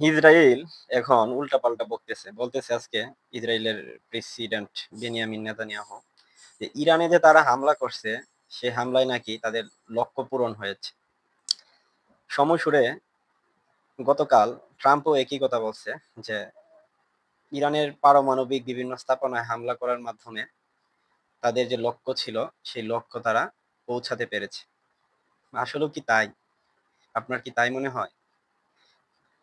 Israel এখন উল্টাপাল্টা বকতেছে। বলতেছে আজকে ইসরায়েলের প্রেসিডেন্ট বেনিয়ামিন নেতানিয়াহু যে ইরানে যে তারা হামলা করছে, সে হামলায় নাকি তাদের লক্ষ্য পূরণ হয়েছে। সময় সুরে গতকাল ট্রাম্পও একই কথা বলছে যে ইরানের পারমাণবিক বিভিন্ন স্থাপনায় হামলা করার মাধ্যমে তাদের যে লক্ষ্য ছিল, সেই লক্ষ্য তারা পৌঁছাতে পেরেছে। আসলেও কি তাই? আপনার কি তাই মনে হয়?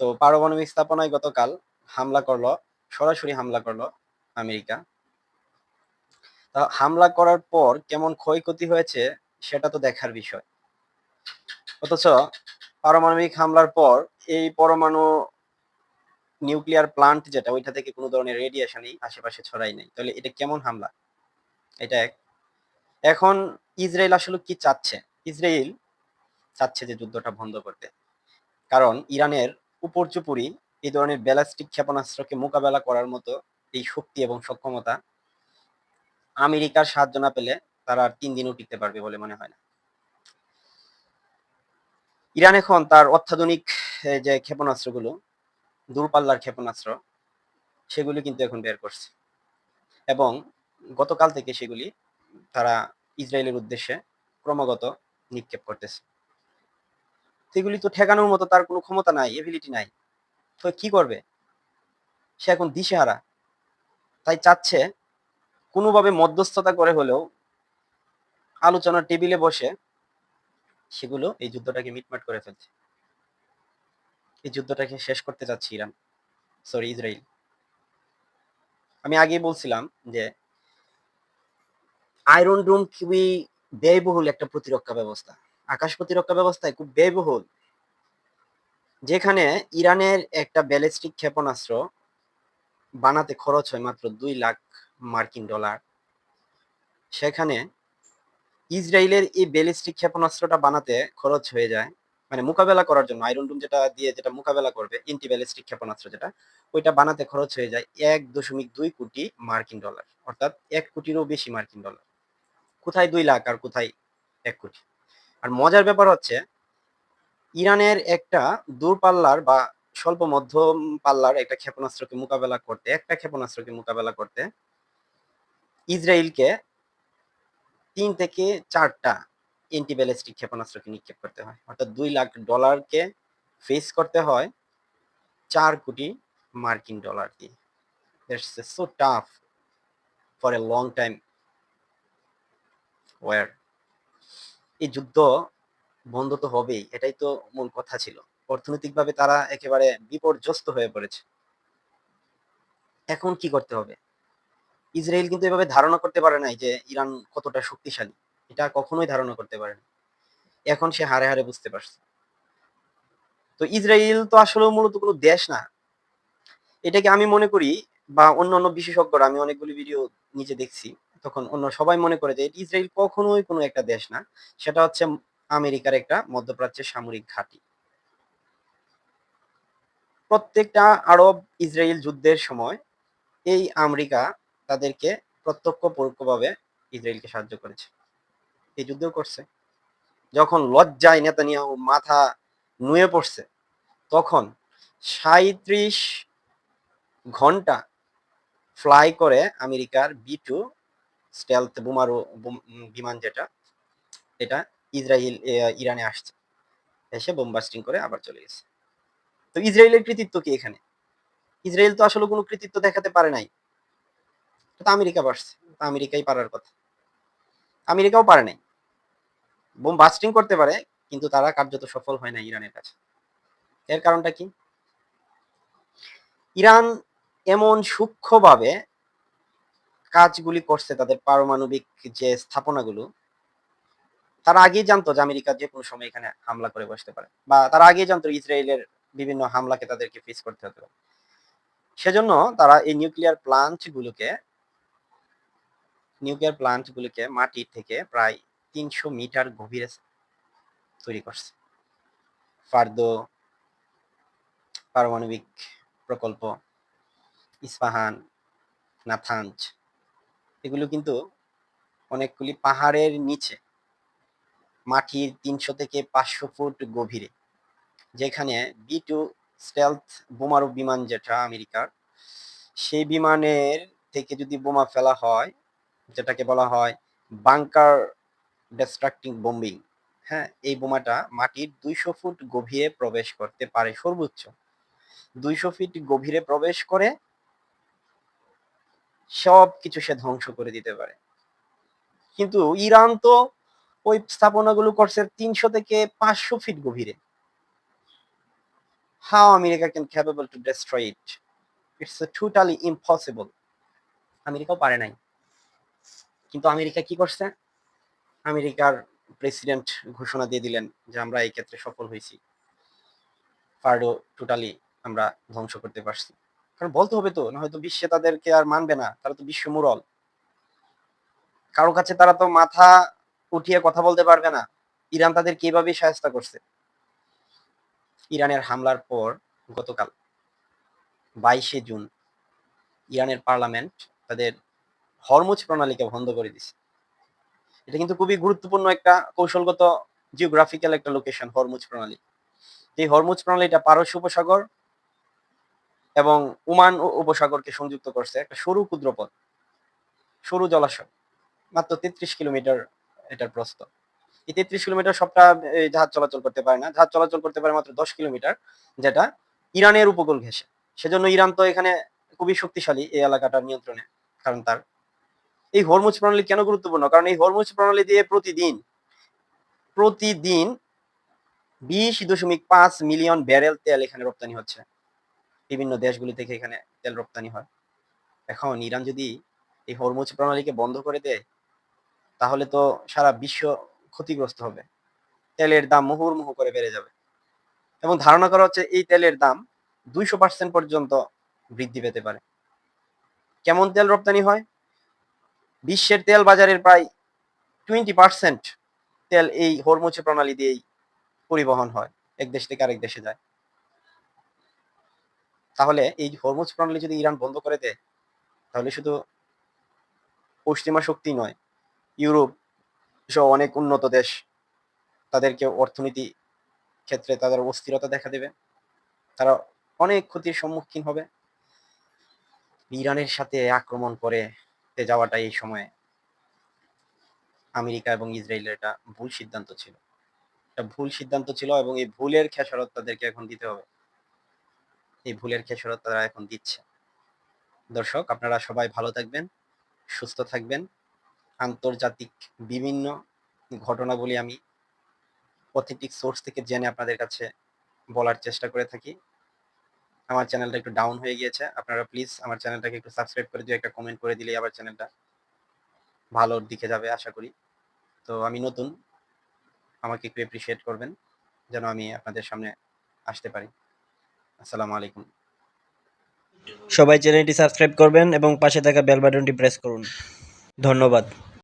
তো পারমাণবিক স্থাপনায় গতকাল হামলা করল, সরাসরি হামলা করল আমেরিকা। তা হামলা করার পর কেমন ক্ষয়ক্ষতি হয়েছে সেটা তো দেখার বিষয়। অথচ পারমাণবিক হামলার পর এই পরমাণু নিউক্লিয়ার প্লান্ট যেটা ওইটা থেকে কোনো ধরনের রেডিয়েশনই আশেপাশে ছড়ায় নাই। তাহলে এটা কেমন হামলা? এটা এক। এখন ইসরায়েল আসলে কি চাচ্ছে? ইসরায়েল চাচ্ছে যে যুদ্ধটা বন্ধ করতে। কারণ ইরানের উপর্যুপরি এই ধরনের ব্যালিস্টিক ক্ষেপণাস্ত্রকে মোকাবেলা করার মতো এই শক্তি এবং সক্ষমতা আমেরিকার সাহায্য না পেলে তারা আর তিন দিনও টিকতে পারবে বলে মনে হয় না। ইরান এখন তার অত্যাধুনিক যে ক্ষেপণাস্ত্রগুলো, দূরপাল্লার ক্ষেপণাস্ত্র, সেগুলি কিন্তু এখন বের করছে। এবং গতকাল থেকে সেগুলি তারা ইসরায়েলের উদ্দেশ্যে ক্রমাগত নিক্ষেপ করতেছে। সেগুলি তো ঠেকানোর মতো তার কোনো ক্ষমতা নাই, এবিলিটি নাই। তো কি করবে? সে এখন দিশেহারা। তাই চাচ্ছে কোনোভাবে মধ্যস্থতা করে হলেও আলোচনার টেবিলে বসে সেগুলো এই যুদ্ধটাকে মিটমাট করে ফেলছে। এই যুদ্ধটাকে শেষ করতে চাচ্ছে ইরান। Sorry Israel. আমি আগেই বলছিলাম যে আয়রন ডোম খুবই ব্যয়বহুল একটা প্রতিরক্ষা ব্যবস্থা। আকাশ প্রতিরক্ষা ব্যবস্থায় খুব ব্যয়বহুল। যেখানে ইরানের একটা ব্যালিস্টিক ক্ষেপণাস্ত্র বানাতে খরচ হয় মাত্র দুই লাখ মার্কিন ডলার। সেখানে ইসরায়েলের এই ব্যালিস্টিক ক্ষেপণাস্ত্রটা বানাতে খরচ হয়ে যায় মানে মোকাবেলা করার জন্য আয়রন ডোম যেটা দিয়ে যেটা মোকাবেলা করবে এন্টি ব্যালিস্টিক ক্ষেপণাস্ত্র যেটা, ওইটা বানাতে খরচ হয়ে যায় ১.২ কোটি মার্কিন ডলার। অর্থাৎ এক কোটিরও বেশি মার্কিন ডলার। কোথায় দুই লাখ আর কোথায় এক কোটি। আর মজার ব্যাপার হচ্ছে ইরানের একটা দূরপাল্লার বা স্বল্প মধ্যম পাল্লার একটা ক্ষেপণাস্ত্রকে মোকাবেলা করতে, একটা ক্ষেপণাস্ত্রকে মোকাবেলা করতে ইসরায়েলকে তিন থেকে ৪ টা এন্টি ব্যালিস্টিক ক্ষেপণাস্ত্রকে নিক্ষেপ করতে হয়। অর্থাৎ দুই লাখ ডলারকে ফেস করতে হয় চার কোটি মার্কিন ডলার দিয়ে। So tough for a long time war. এই যুদ্ধ বন্ধ তো হবেই। এটাই তো মূল কথা ছিল। অর্থনৈতিকভাবে তারা একেবারে বিপর্যস্ত হয়ে পড়েছে। এখন কি করতে হবে? ইসরায়েল কিন্তু এভাবে ধারণা করতে পারে নাই যে ইরান কতটা শক্তিশালী। এটা কখনোই ধারণা করতে পারেনি। এখন সে হারে হারে বুঝতে পারছে। তো ইসরায়েল তো আসলে মূলত কোনো দেশ না। এটাকে আমি মনে করি, বা অন্যান্য বিশেষজ্ঞরা, আমি অনেকগুলি ভিডিও নিজে দেখছি। তখন অন্য সবাই মনে করে যে ইসরায়েল কখনোই কোনো একটা দেশ না। সেটা হচ্ছে আমেরিকার একটা মধ্যপ্রাচ্যের সামরিক ঘাঁটি। প্রত্যেকটা আরব ইসরায়েল যুদ্ধের সময় এই আমেরিকা তাদেরকে প্রত্যক্ষ পরোক্ষভাবে ইসরায়েলকে সাহায্য করেছে। এই যুদ্ধও করছে। যখন লজ্জায় নেতানিয়াহু মাথা নুয়ে পড়ছে, তখন ৩৭ ঘণ্টা ফ্লাই করে আমেরিকার বি-2 স্টেলথ বোমারু বিমান যেটা, এটা ইসরায়েল ইরানে আসছে। এসে বোম বাস্টিং করে আবার চলে গেছে। তো ইসরায়েলের কৃতিত্ব কি এখানে? ইসরায়েল তো আসলে কোনো কৃতিত্ব দেখাতে পারে নাই। তো আমেরিকা পারছে। আমেরিকাই পারার কথা। আমেরিকাও পারে নাই। বোম বাস্টিং করতে পারে, কিন্তু তারা কার্যত সফল হয় না ইরানের কাছে। এর কারণটা কি? ইরান এমন সূক্ষ্মভাবে কাজগুলি করছে তাদের পারমাণবিক যে স্থাপনাগুলো, তারা আগেই জানতো যে আমেরিকা যে কোনো সময় এখানে হামলা করে বসতে পারে। বা তারা আগেই জানতো ইসরায়েলের বিভিন্ন হামলাকে তাদেরকে ফেস করতে হতে। সেজন্য তারা এই নিউক্লিয়ার প্লান্ট গুলোকে নিউক্লিয়ার প্লান্ট গুলোকে মাটি থেকে প্রায় ৩০০ মিটার গভীরে তৈরি করছে। ফার্দো পারমাণবিক প্রকল্প, ইস্পাহান, নাথাঞ্জ এগুলো কিন্তু অনেকগুলি পাহাড়ের নিচে, মাটির ৩০০ থেকে ৫০০ ফুট গভীরে, যেখানে বি টু স্টেলথ বোমারু বিমান যেটা আমেরিকার, সেই বিমানের থেকে যদি বোমা ফেলা হয়, যেটাকে বলা হয় বাংকার ডিস্ট্রাক্টিং বোম্বিং হ্যাঁ এই বোমাটা মাটির দুইশো ফুট গভীরে প্রবেশ করতে পারে সর্বোচ্চ। দুইশো ফিট গভীরে প্রবেশ করে সব কিছু সে ধ্বংস করে দিতে পারে। কিন্তু ইরান তো ওই স্থাপনাগুলো করছে তিনশো থেকে পাঁচশো ফিট গভীরে। How America can capable to destroy it it's totally impossible আমেরিকাও পারে নাই। কিন্তু আমেরিকা কি করছে? আমেরিকার প্রেসিডেন্ট ঘোষণা দিয়ে দিলেন যে আমরা এই ক্ষেত্রে সফল হয়েছি। ফার্ডো টোটালি আমরা ধ্বংস করতে পারছি। কারণ বলতে হবে তো, না হয়তো বিশ্বে তাদেরকে আর মানবে না, তারা তো বিশ্ব মুরল। কারও কাছে তারা তো মাথা উঠিয়ে কথা বলতে পারবে না। ইরান তাদের কীভাবে সাহায্য করছে। ইরানের হামলার পর গতকাল বাইশে জুন ইরানের পার্লামেন্ট তাদের হরমুজ প্রণালীকে বন্ধ করে দিছে। এটা কিন্তু খুবই গুরুত্বপূর্ণ একটা কৌশলগত জিওগ্রাফিক্যাল একটা লোকেশন হরমুজ প্রণালী। এই হরমুজ প্রণালীটা পারস্য উপসাগর এবং ওমান উ- উপসাগরকে সংযুক্ত করছে একটা সরু ক্ষুদ্রপথ, সরু জলাশয়, মাত্র তেত্রিশ কিলোমিটার এটার প্রস্থ। এই তেত্রিশ কিলোমিটার সবটা জাহাজ চলাচল করতে পারে না। জাহাজ চলাচল করতে পারে মাত্র দশ কিলোমিটার, যেটা ইরানের উপকূল ঘেঁষে। সেজন্য ইরান তো এখানে খুবই শক্তিশালী এই এলাকাটার নিয়ন্ত্রণে, কারণ তার এই হরমুজ প্রণালী কেন গুরুত্বপূর্ণ? কারণ এই হরমুজ প্রণালী দিয়ে প্রতিদিন প্রতিদিন বিশ দশমিক পাঁচ মিলিয়ন ব্যারেল তেল এখানে রপ্তানি হচ্ছে। বিভিন্ন দেশগুলি থেকে এখানে তেল রপ্তানি হয়। এখন ইরান যদি এই হরমুজ প্রণালীকে বন্ধ করে দেয়, তাহলে তো সারা বিশ্ব ক্ষতিগ্রস্ত হবে। তেলের দাম মুহুর্মুহু করে বেড়ে যাবে। এবং ধারণা করা হচ্ছে এই তেলের দাম দুইশো পার্সেন্ট পর্যন্ত বৃদ্ধি পেতে পারে। কেমন তেল রপ্তানি হয়? বিশ্বের তেল বাজারের প্রায় টোয়েন্টি পার্সেন্ট তেল এই হরমুজ প্রণালী দিয়েই পরিবহন হয়। এক দেশ থেকে আরেক দেশে যায়। তাহলে এই হরমুজ প্রণালী যদি ইরান বন্ধ করে দেয়, তাহলে শুধু পশ্চিমা শক্তি নয়, ইউরোপ সহ অনেক উন্নত দেশ তাদেরকে অর্থনীতি ক্ষেত্রে তাদের অস্থিরতা দেখা দেবে। তারা অনেক ক্ষতির সম্মুখীন হবে। ইরানের সাথে আক্রমণ করে যাওয়াটা এই সময়ে আমেরিকা এবং ইসরায়েলের এটা ভুল সিদ্ধান্ত ছিল। এটা ভুল সিদ্ধান্ত ছিল এবং এই ভুলের খেসারত তাদেরকে এখন দিতে হবে। এই ভুলের খেসারত তারা এখন দিচ্ছে। দর্শক, আপনারা সবাই ভালো থাকবেন, সুস্থ থাকবেন। আন্তর্জাতিক বিভিন্ন ঘটনাবলী আমি অথেন্টিক সোর্স থেকে জেনে আপনাদের কাছে বলার চেষ্টা করে থাকি। আমার চ্যানেলটা একটু ডাউন হয়ে গিয়েছে। আপনারা প্লিজ আমার চ্যানেলটাকে একটু সাবস্ক্রাইব করে দিয়ে একটা কমেন্ট করে দিলেই আবার চ্যানেলটা ভালোর দিকে যাবে, আশা করি। তো আমি নতুন, আমাকে একটু অ্যাপ্রিসিয়েট করবেন, যেন আমি আপনাদের সামনে আসতে পারি। আসসালামু আলাইকুম। সবাই চ্যানেলটি সাবস্ক্রাইব করবেন এবং পাশে থাকা বেল বাটনটি প্রেস করুন। ধন্যবাদ।